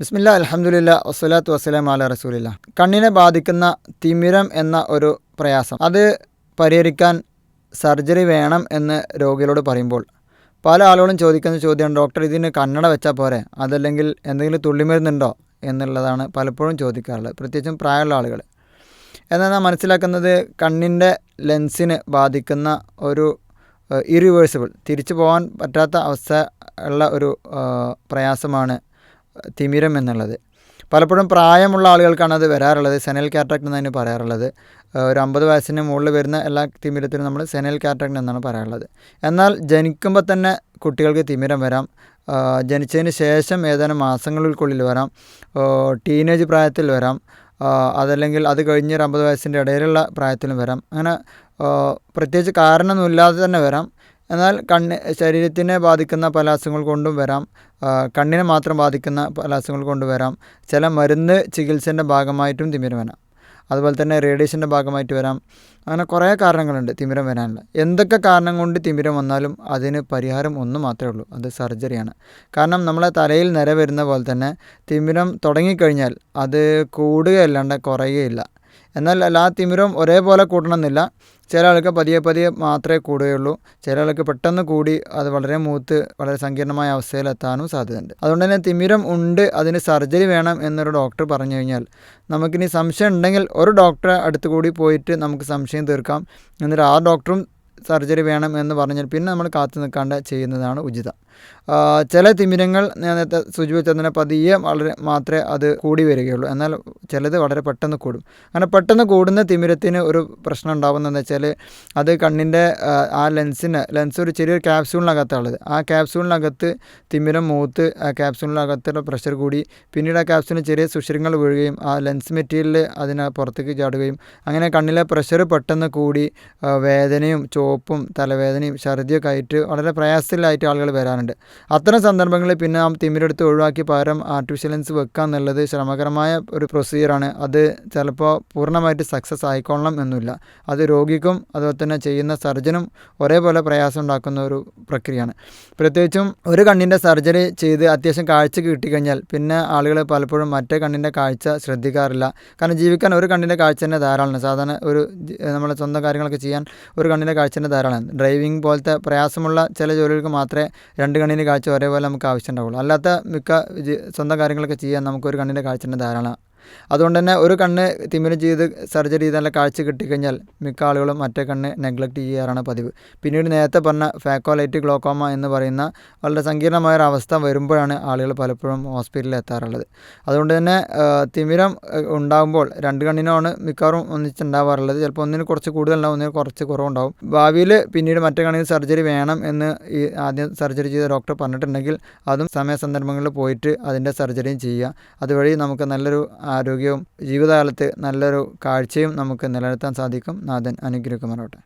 ബിസ്മില്ല അലഹമുല്ല വസ്സലാത്തു വസ്സലാം അല റസൂലില്ല. കണ്ണിനെ ബാധിക്കുന്ന തിമിരം എന്ന ഒരു പ്രയാസം. അത് പരിഹരിക്കാൻ സർജറി വേണം എന്ന് രോഗികളോട് പറയുമ്പോൾ പല ആളുകളും ചോദിക്കുന്ന ചോദ്യമാണ് ഡോക്ടർ ഇതിന് കണ്ണട വെച്ചാൽ പോരെ? അതല്ലെങ്കിൽ എന്തെങ്കിലും തുള്ളിമരുന്നുണ്ടോ? എന്നുള്ളതാണ് പലപ്പോഴും ചോദിക്കാറുള്ളത്. പ്രത്യേകിച്ചും പ്രായമുള്ള ആളുകൾ. എന്നാൽ നാം മനസ്സിലാക്കുന്നത് കണ്ണിന്റെ ലെൻസിന് ബാധിക്കുന്ന ഒരു ഇറിവേഴ്സിബിൾ തിരിച്ചു പോകാൻ പറ്റാത്ത അവസ്ഥ ഉള്ള ഒരു പ്രയാസമാണ് തിമിരം എന്നുള്ളത്. പലപ്പോഴും പ്രായമുള്ള ആളുകൾക്കാണ് അത് വരാറുള്ളത്. സെനൽ കാറ്ററാക്ട് എന്നതിന് പറയാറുള്ളത്. ഒരു അമ്പത് വയസ്സിന് മുകളിൽ വരുന്ന എല്ലാ തിമിരത്തിനും നമ്മൾ സെനൽ കാറ്ററാക്ട് എന്നാണ് പറയാറുള്ളത്. എന്നാൽ ജനിക്കുമ്പോൾ തന്നെ കുട്ടികൾക്ക് തിമിരം വരാം. ജനിച്ചതിന് ശേഷം ഏതാനും മാസങ്ങൾക്കുള്ളിൽ വരാം. ടീനേജ് പ്രായത്തിൽ വരാം. അതല്ലെങ്കിൽ അത് കഴിഞ്ഞ് ഒരു അമ്പത് വയസ്സിന്റെ ഇടയിലുള്ള പ്രായത്തിലും വരാം. അങ്ങനെ പ്രത്യേകിച്ച് കാരണമൊന്നുമില്ലാതെ തന്നെ വരാം. എന്നാൽ കണ്ണ് ശരീരത്തിനെ ബാധിക്കുന്ന പല അസുഖങ്ങൾ കൊണ്ടും വരാം. കണ്ണിനെ മാത്രം ബാധിക്കുന്ന പല അസുഖങ്ങൾ കൊണ്ടും വരാം. ചില മരുന്ന് ചികിത്സേന്റെ ഭാഗമായിട്ടും തിമിരം വരാം. അതുപോലെ തന്നെ റേഡിയേഷന്റെ ഭാഗമായിട്ട് വരാം. അങ്ങനെ കുറേ കാരണങ്ങളുണ്ട് തിമിരം വരാനുള്ള. എന്തൊക്കെ കാരണം കൊണ്ട് തിമിരം വന്നാലും അതിന് പരിഹാരം ഒന്ന് മാത്രമേ ഉള്ളൂ. അത് സർജറിയാണ് കാരണം നമ്മളെ തലയിൽ നിര വരുന്ന പോലെ തന്നെ തിമിരം തുടങ്ങിക്കഴിഞ്ഞാൽ അത് കൂടുകയല്ലാണ്ട് കുറയുകയില്ല. എന്നാൽ എല്ലാ തിമിരവും ഒരേപോലെ കൂട്ടണമെന്നില്ല. ചില ആൾക്ക് പതിയെ പതിയെ മാത്രമേ കൂടുകയുള്ളൂ. ചില ആൾക്ക് പെട്ടെന്ന് കൂടി അത് വളരെ മൂത്ത് വളരെ സങ്കീർണമായ അവസ്ഥയിലെത്താനും സാധ്യതയുണ്ട്. അതുകൊണ്ട് തന്നെ തിമിരം ഉണ്ട് അതിന് സർജറി വേണം എന്നൊരു ഡോക്ടർ പറഞ്ഞു കഴിഞ്ഞാൽ നമുക്കിനി സംശയം ഉണ്ടെങ്കിൽ ഒരു ഡോക്ടറെ അടുത്ത് കൂടി പോയിട്ട് നമുക്ക് സംശയം തീർക്കാം. എന്നിട്ട് ആ ഡോക്ടറും സർജറി വേണം എന്ന് പറഞ്ഞാൽ പിന്നെ നമ്മൾ കാത്തു നിൽക്കാണ്ട് ചെയ്യുന്നതാണ് ഉചിതം. ചില തിമിരങ്ങൾ നേരത്തെ സൂചിപ്പിച്ചതിനെ പതിയെ വളരെ മാത്രമേ അത് കൂടി വരികയുള്ളൂ. എന്നാൽ ചിലത് വളരെ പെട്ടെന്ന് കൂടും. അങ്ങനെ പെട്ടെന്ന് കൂടുന്ന തിമിരത്തിന് ഒരു പ്രശ്നം ഉണ്ടാകുന്നതെന്ന് വെച്ചാൽ അത് കണ്ണിന്റെ ആ ലെൻസിന് ലെൻസ് ഒരു ചെറിയൊരു ക്യാപ്സ്യൂളിനകത്താണുള്ളത് ആ ക്യാപ്സ്യൂളിനകത്ത് തിമിരം മൂത്ത് ആ ക്യാപ്സ്യൂളിനകത്തുള്ള പ്രഷർ കൂടി പിന്നീട് ആ ക്യാപ്സ്യൂളിന് ചെറിയ സുഷിരങ്ങൾ വീഴുകയും ആ ലെൻസ് മെറ്റീരിയൽ അതിന് പുറത്തേക്ക് ചാടുകയും അങ്ങനെ കണ്ണിലെ പ്രഷർ പെട്ടെന്ന് കൂടി വേദനയും ചോപ്പും തലവേദനയും ഛർദിയൊക്കെ ആയിട്ട് വളരെ പ്രയാസത്തിലായിട്ട് ആളുകൾ വരാറുണ്ട്. ഉണ്ട് അത്തരം സന്ദർഭങ്ങളിൽ പിന്നെ ആ തിമിരെടുത്ത് ഒഴിവാക്കി പകരം ആർട്ടിഫിഷ്യൽ ലെൻസ് വെക്കുക എന്നുള്ളത് ശ്രമകരമായ ഒരു പ്രൊസീജിയറാണ് അത് ചിലപ്പോൾ പൂർണമായിട്ട് സക്സസ് ആയിക്കൊള്ളണം എന്നില്ല. അത് രോഗിക്കും അതുപോലെ തന്നെ ചെയ്യുന്ന സർജനും ഒരേപോലെ പ്രയാസം ഉണ്ടാക്കുന്ന ഒരു പ്രക്രിയയാണ്. പ്രത്യേകിച്ചും ഒരു കണ്ണിന്റെ സർജറി ചെയ്ത് അത്യാവശ്യം കാഴ്ച കിട്ടിക്കഴിഞ്ഞാൽ പിന്നെ ആളുകൾ പലപ്പോഴും മറ്റേ കണ്ണിന്റെ കാഴ്ച ശ്രദ്ധിക്കാറില്ല. കാരണം ജീവിക്കാൻ ഒരു കണ്ണിന്റെ കാഴ്ച തന്നെ ധാരാളമാണ്. സാധാരണ ഒരു നമ്മളെ സ്വന്തം കാര്യങ്ങളൊക്കെ ചെയ്യാൻ ഒരു കണ്ണിന്റെ കാഴ്ച തന്നെ ധാരാളമാണ്. ഡ്രൈവിംഗ് പോലത്തെ പ്രയാസമുള്ള ചില ജോലികൾക്ക് മാത്രമേ രണ്ട് രണ്ട് കണ്ണിന്റെ കാഴ്ച ഒരേപോലെ നമുക്ക് ആവശ്യം ഉണ്ടാവുള്ളൂ അല്ലാത്ത മിക്ക സ്വന്തം കാര്യങ്ങളൊക്കെ ചെയ്യാൻ നമുക്ക് ഒരു കണ്ണിന്റെ കാഴ്ച തന്നെ ധാരാളം അതുകൊണ്ട് തന്നെ ഒരു കണ്ണ് തിമിരം ചെയ്ത് സർജറി ചെയ്ത് നല്ല കാഴ്ച കിട്ടിക്കഴിഞ്ഞാൽ മിക്ക ആളുകളും മറ്റേ കണ്ണ് നെഗ്ലക്റ്റ് ചെയ്യാറാണ് പതിവ്. പിന്നീട് നേരത്തെ പറഞ്ഞ ഫാക്കോലൈറ്റ് ഗ്ലോക്കോമ എന്ന് പറയുന്ന വളരെ സങ്കീർണമായ ഒരു അവസ്ഥ വരുമ്പോഴാണ് ആളുകൾ പലപ്പോഴും ഹോസ്പിറ്റലിൽ എത്താറുള്ളത്. അതുകൊണ്ട് തന്നെ തിമിരം ഉണ്ടാകുമ്പോൾ രണ്ട് കണ്ണിനാണ് മിക്കവാറും ഒന്നിച്ചുണ്ടാവാറുള്ളത്. ചിലപ്പോൾ ഒന്നിന് കുറച്ച് കൂടുതലുണ്ടാവും ഒന്നിന് കുറച്ച് കുറവുണ്ടാവും. ഭാവിയിൽ പിന്നീട് മറ്റേ കണ്ണിന് സർജറി വേണം എന്ന് ഈ ആദ്യം സർജറി ചെയ്ത ഡോക്ടർ പറഞ്ഞിട്ടുണ്ടെങ്കിൽ അതും സമയ സന്ദർഭങ്ങളിൽ പോയിട്ട് അതിന്റെ സർജറിയും ചെയ്യുക. അതുവഴി നമുക്ക് നല്ലൊരു ആരോഗ്യവും ജീവിതകാലത്ത് നല്ലൊരു കാഴ്ചയും നമുക്ക് നിലനിർത്താൻ സാധിക്കും. നാഥൻ അനുഗ്രഹിക്കുമാറാവട്ടെ.